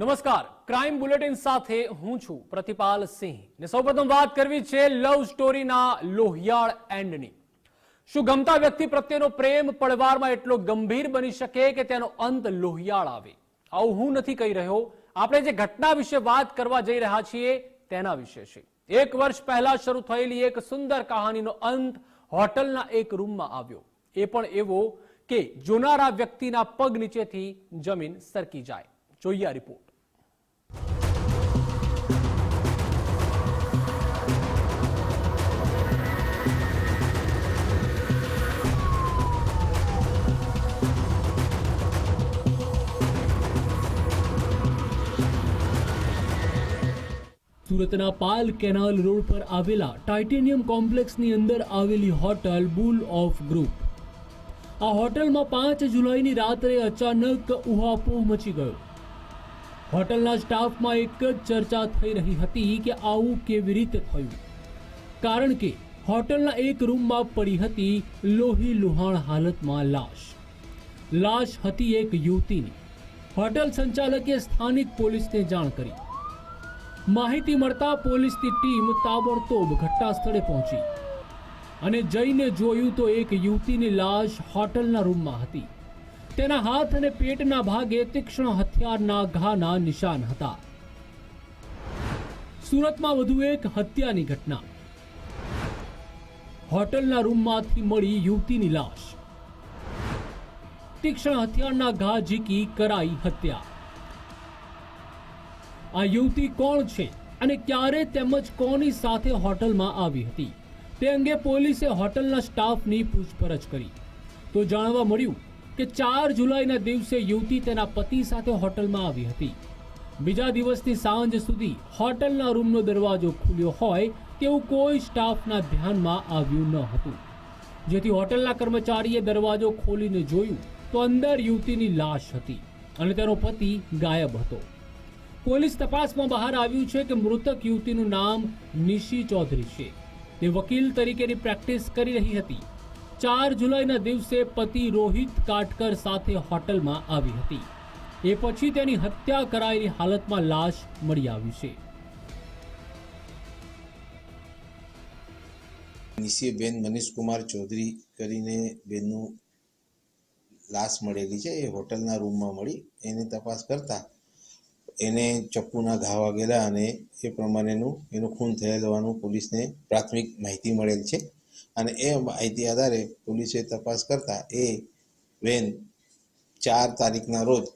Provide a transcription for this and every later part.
નમસ્કાર. Crime bulletin સાથે હું છું પ્રતિપાલ સિંહ. ને સૌપ્રથમ વાત કરવી છે લવ સ્ટોરીના લોહિયાળ એન્ડની શું ગમતા વ્યક્તિ પ્રત્યેનો પ્રેમ પડવારમાં એટલો ગંભીર બની શકે કે તેનો અંત લોહિયાળ આવે? આવું હું નથી કહી રહ્યો. આપણે જે ઘટના વિશે વાત કરવા જઈ રહ્યા છીએ તેના વિશે છે. એક વર્ષ પહેલા શરૂ થયેલી એક સુંદર કહાનીનો અંત હોટલના એક રૂમમાં આવ્યો. એ પણ એવો કે જોનારા વ્યક્તિના પગ નીચેથી જમીન સરકી જાય. જોઈએ રિપોર્ટ સુરતના પાલ કેનાલ રોડ પર આવેલા ટાઇટેનિયમ કોમ્પ્લેક્સની અંદર આવેલી હોટલ બુલ ઓફ ગ્રુપ. આ હોટલમાં પાંચ જુલાઈની રાત્રે અચાનક ઉહાપોહ મચી ગયો. હોટલના સ્ટાફમાં એક જ ચર્ચા થઈ રહી હતી કે આવું કેવી રીતે થયું. કારણ કે હોટલના એક રૂમમાં પડી હતી લોહી લુહાણ હાલતમાં લાશ. લાશ હતી એક યુવતીની. હોટલ સંચાલકે સ્થાનિક પોલીસને જાણ કરી. માહિતી મળતા પોલીસની ટીમ તાબડતોબ ઘટના સ્થળે પહોંચી. અને જઈને જોયું તો એક યુવતીની લાશ હોટલના રૂમમાં હતી. તેના હાથ અને પેટના ભાગે તીક્ષ્ણ હથિયારના ઘાના નિશાન હતા. સુરતમાં વધુ એક હત્યાની ઘટના. હોટલના રૂમમાંથી મળી યુવતીની લાશ. તીક્ષ્ણ હથિયારના ઘા ઝીકી કરાઈ હત્યા. આ યુવતી કોણ છે અને ક્યારે તેમજ કોની સાથે હોટલમાં આવી હતી? તે અંગે પોલીસે હોટલના સ્ટાફની પૂછપરછ કરી. તો જાણવા મળ્યું કે ચાર જુલાઈના દિવસે યુવતી તેના પતિ સાથે હોટલમાં આવી હતી. બીજા દિવસની સાંજ સુધી હોટલના રૂમનો દરવાજો ખુલ્યો હોય તેવું કોઈ સ્ટાફના ધ્યાનમાં આવ્યું ન હતું. જેથી હોટલના કર્મચારીએ દરવાજો ખોલીને જોયું તો અંદર યુવતીની લાશ હતી અને તેનો પતિ ગાયબ હતો. પોલીસ તપાસમાં બહાર આવ્યું છે કે મૃતક યુવતીનું નામ નિશી ચૌધરી છે. તે વકીલ તરીકેની પ્રેક્ટિસ કરી રહી હતી. ચાર જુલાઈના દિવસે પતિ રોહિત કાટકર સાથે હોટલમાં આવી હતી. એ પછી તેની હત્યા કરાયેલી હાલતમાં લાશ મળી આવી છે. નિશીબેન મનીષકુમાર ચૌધરી કરીને બેનનું લાશ મળેલી છે. એ હોટલના રૂમમાં મળી. એની તપાસ કરતા એને ચપ્પુના ઘા વાગેલા અને એ પ્રમાણેનું એનું ખૂન થયેલ હોવાનું પોલીસને પ્રાથમિક માહિતી મળેલ છે. અને એ માહિતી આધારે પોલીસે તપાસ કરતા એ બેન ચાર તારીખના રોજ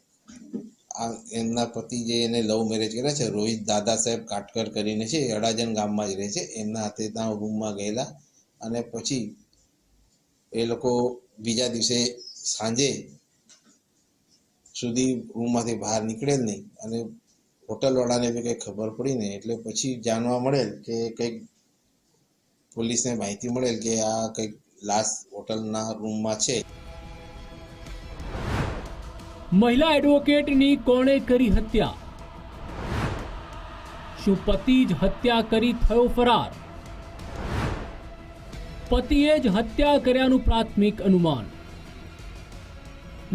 આ એમના પતિ જે એને લવ મેરેજ કર્યા છે, રોહિત દાદા સાહેબ કાટકર કરીને છે અડાજન ગામમાં જ રહે છે, એમના હાથે ત્યાં રૂમમાં ગયેલા અને પછી એ લોકો બીજા દિવસે સાંજે સુધી રૂમમાંથી બહાર નીકળેલ નહીં. અને હોટલવાળાને બી કંઈ ખબર પડી નહીં. એટલે પછી જાણવા મળેલ કે કંઈક પોલીસને માહિતી મળેલ કે આ કંઈક લાશ હોટલના રૂમમાં છે. મહિલા એડવોકેટની કોણે કરી હત્યા? શું પતિ જ હત્યા કરી થયો ફરાર? પતિએ જ હત્યા કર્યાનું પ્રાથમિક અનુમાન.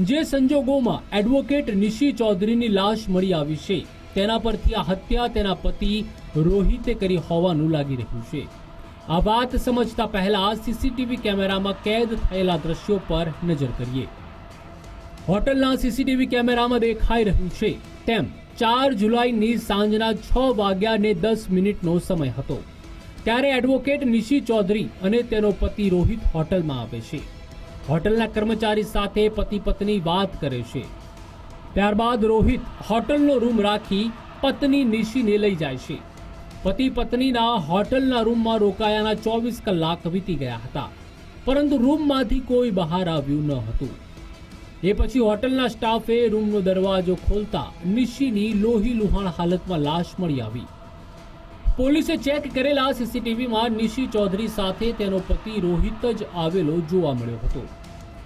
જે સંજોગોમાં એડવોકેટ નિશી ચૌધરીની લાશ મળી આવી છે, તેના પરથી આ હત્યા તેના પતિ રોહિતે કરી હોવાનું લાગી રહ્યું છે. આ વાત સમજતા પહેલા સીસીટીવી કેમેરામાં કેદ થયેલા દ્રશ્યો પર નજર કરીએ. હોટલના સીસીટીવી કેમેરામાં દેખાઈ રહ્યું છે, તેમ ચાર જુલાઈની સાંજના છ વાગ્યા ને દસ મિનિટનો સમય હતો. ત્યારે એડવોકેટ નિશી ચૌધરી અને તેનો પતિ રોહિત હોટલમાં આવે છે. હોટલના કર્મચારી સાથે પતિ પત્ની વાત કરે છે. ત્યારબાદ રોહિત હોટલનો રૂમ રાખી પત્ની નિશીને લઈ જાય છે. પતિ પત્નીના હોટલના રૂમમાં રોકાયાના ચોવીસ કલાક વીતી ગયા હતા. પરંતુ રૂમમાંથી કોઈ બહાર આવ્યું ન હતું. એ પછી હોટલના સ્ટાફે રૂમનો દરવાજો ખોલતા નિશીની લોહી લુહાણ હાલતમાં લાશ મળી આવી. પોલીસે ચેક કરેલા સીસીટીવીમાં નિશી ચૌધરી સાથે તેનો પતિ રોહિત જ આવેલો જોવા મળ્યો હતો.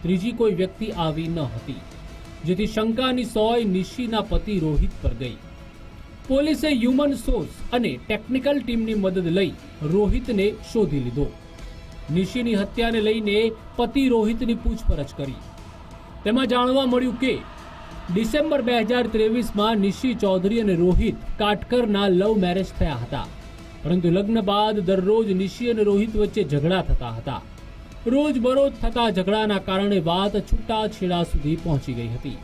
ત્રીજી કોઈ વ્યક્તિ આવી ન હતી, જેથી શંકાની સોય નિશીના પતિ રોહિત પર ગઈ. પોલીસે હ્યુમન સોર્સ અને ટેકનિકલ ટીમની મદદ લઈ રોહિતને શોધી લીધો. નિશીની હત્યાને લઈને પતિ રોહિતની પૂછપરછ કરી. તેમાં જાણવા મળ્યું કે, ડિસેમ્બર બે હજાર ત્રેવીસમાં નિશી ચૌધરી અને રોહિત કાટકરના લવ મેરેજ થયા હતા. પરંતુ લગ્ન બાદ દરરોજ નિશી અને રોહિત વચ્ચે ઝઘડા થતા હતા. રોજબરોજ થતા ઝઘડાના કારણે વાત છૂટાછેડા સુધી પહોંચી ગઈ હતી.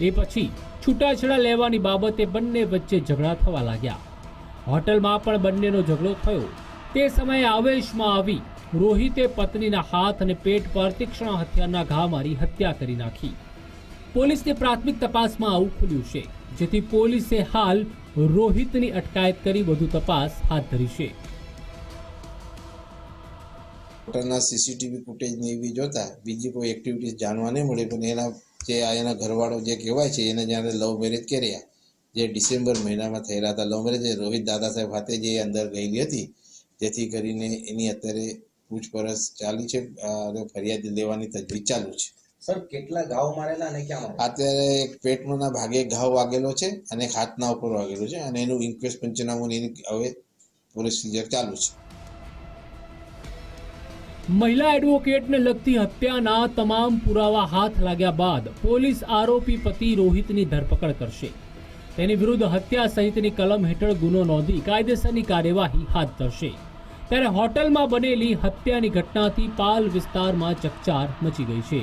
એ પછી છૂટાછેડા લેવાની બાબતે બંને વચ્ચે ઝઘડા થવા લાગ્યા. હોટલમાં પણ બંનેનો ઝઘડો થયો. તે સમયે આવેશમાં આવી રોહિતે પત્નીના હાથ અને પેટ પર તીક્ષ્ણ હથિયારના ઘા મારી હત્યા કરી નાખી. પોલીસની પ્રાથમિક તપાસમાં આવું ખુલ્યું છે, જેથી પોલીસે હાલ રોહિતની અટકાયત કરી વધુ તપાસ હાથ ધરી છે. પોતાના સીસીટીવી ફૂટેજને એવી જોતા બીજી કોઈ એક્ટિવિટીઝ જાણવા નહીં મળી, પણ એના જે આ એના ઘરવાળો જે કહેવાય છે, એને જ્યારે લવ મેરેજ કર્યા, જે ડિસેમ્બર મહિનામાં થયેલા હતા લવ મેરેજ, રોહિત દાદા સાહેબ હાથે જે અંદર ગયેલી હતી, જેથી કરીને એની અત્યારે પૂછપરછ ચાલી છે અને ફરિયાદ લેવાની તજવીજ ચાલુ છે. સર કેટલા ઘાવ મારેલા અને ક્યાં અત્યારે એક પેટના ભાગે ઘાવ વાગેલો છે અને એક હાથના ઉપર વાગેલો છે અને એનું ઇન્ક્વેસ્ટ પંચનામું એની હવે પ્રોસિજર ચાલુ છે. મહિલા એડવોકેટને લગતી હત્યાના તમામ પુરાવા હાથ લાગ્યા બાદ પોલીસ આરોપી પતિ રોહિતની ધરપકડ કરશે. તેની વિરુદ્ધ હત્યા સહિતની કલમ હેઠળ ગુનો નોંધી કાયદેસરની કાર્યવાહી હાથ ધરશે. ત્યારે હોટલમાં બનેલી હત્યાની ઘટનાથી પાલ વિસ્તારમાં ચકચાર મચી ગઈ છે.